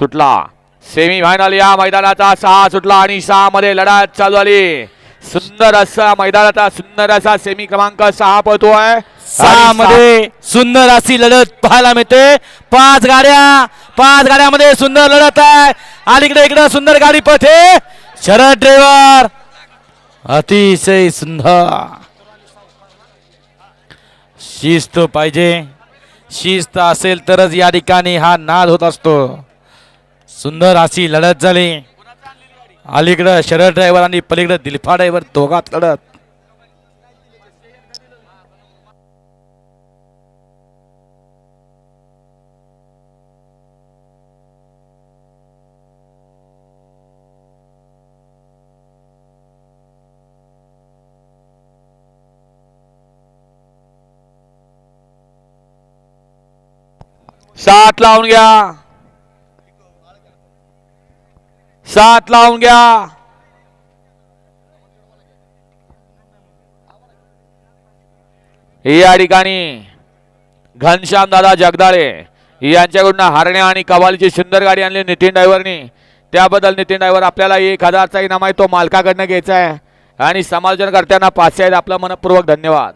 सुटला. Semi final या मैदानाचा सहा सुटला आणि सहा मध्ये लढत चालू झाली. सुंदर असा मैदानाचा सुंदर असा सेमी क्रमांक सहा पळतोय सहा मध्ये सुंदर अशी लढत पाहायला मिळते. पाच गाड्या पाच गाड्यामध्ये सुंदर लढत आहे. अलीकडे इकडे सुंदर गाडी पथे शरद ड्रायव्हर अतिशय सुंदर. शिस्त पाहिजे. शिस्त असेल तरच या ठिकाणी हा नाद होत असतो. सुंदर अशी लढत झाली. अलीकडं शरद ड्रायव्हर आणि पलीकडं दिलफा ड्रायव्हर दोघात लढत. सात लावून घ्या. सात लावून घ्या. या ठिकाणी घनश्याम दादा जगदाळे यांच्याकडून हरण्या आणि कवालीची सुंदर गाडी आणली नितीन ड्रायव्हरनी. त्याबद्दल नितीन ड्रायव्हर आपल्याला एक हजारचा इनाम आहे तो मालकाकडनं घ्यायचा आहे. आणि समालोचन करताना पाचशे आहेत आपलं मनपूर्वक धन्यवाद.